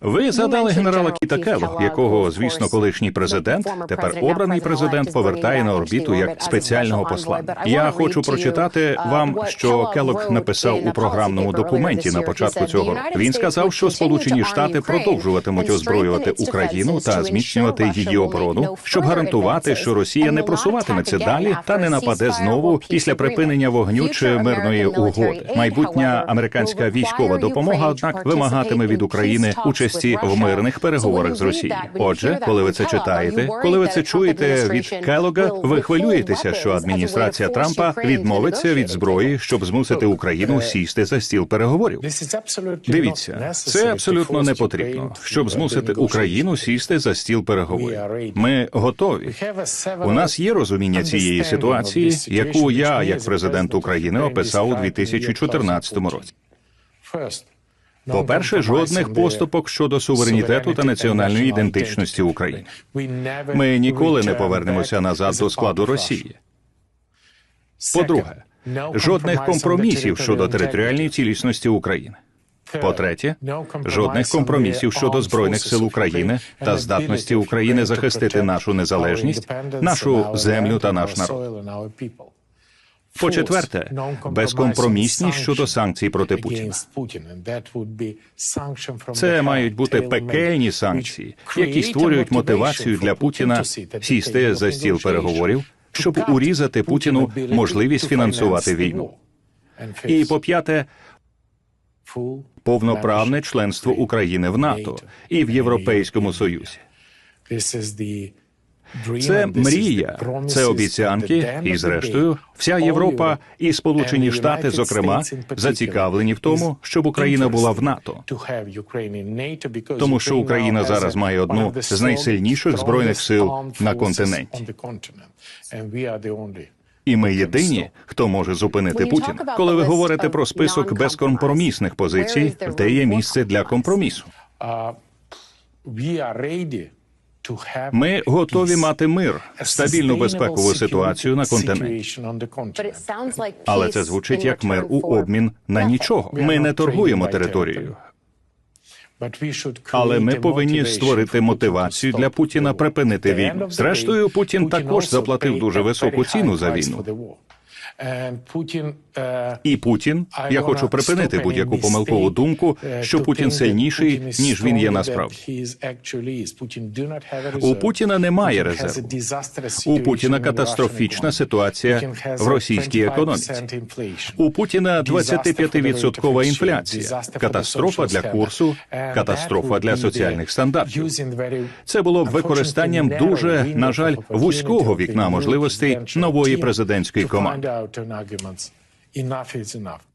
Ви згадали генерала Кіта Келлога, якого, звісно, колишній президент, тепер обраний президент, повертає на орбіту як спеціального посла. Я хочу прочитати вам, що Келлог написав у програмному документі на початку цього року. Він сказав, що Сполучені Штати продовжуватимуть озброювати Україну та зміцнювати її оборону, щоб гарантувати, що Росія не просуватиметься далі та не нападе знову після припинення вогню чи мирної угоди. Майбутня американська військова допомога, однак, вимагатиме від України участі в мирних переговорах з Росією. Отже, коли ви це читаєте, коли ви це чуєте від Келога, ви хвилюєтеся, що адміністрація Трампа відмовиться від зброї, щоб змусити Україну сісти за стіл переговорів. Дивіться, це абсолютно не потрібно, щоб змусити Україну сісти за стіл переговорів. Ми готові. У нас є розуміння цієї ситуації, яку я, як президент України, описав у 2014 році. По-перше, жодних поступок щодо суверенітету та національної ідентичності України. Ми ніколи не повернемося назад до складу Росії. По-друге, жодних компромісів щодо територіальної цілісності України. По-третє, жодних компромісів щодо збройних сил України та здатності України захистити нашу незалежність, нашу землю та наш народ. По-четверте, безкомпромісність щодо санкцій проти Путіна. Це мають бути пекельні санкції, які створюють мотивацію для Путіна сісти за стіл переговорів, щоб урізати Путіну можливість фінансувати війну. І по п'яте, повноправне членство України в НАТО і в Європейському Союзі. Це мрія, це обіцянки, і зрештою, вся Європа і Сполучені Штати, зокрема, зацікавлені в тому, щоб Україна була в НАТО. Тому що Україна зараз має одну з найсильніших збройних сил на континенті. І ми єдині, хто може зупинити Путіна. Коли ви говорите про список безкомпромісних позицій, де є місце для компромісу. Ми готові мати мир, стабільну безпекову ситуацію на континенті. Але це звучить як мир у обмін на нічого. Ми не торгуємо територією. Але ми повинні створити мотивацію для Путіна припинити війну. Зрештою, Путін також заплатив дуже високу ціну за війну. І Путін, я хочу припинити будь-яку помилкову думку, що Путін сильніший ніж він є насправді. У Путіна немає резерву. У Путіна катастрофічна ситуація в російській економіці. У Путіна 25-відсоткова інфляція, катастрофа для курсу, катастрофа для соціальних стандартів. Це було б використанням дуже, на жаль, вузького вікна можливостей нової президентської команди. out arguments. Enough is enough.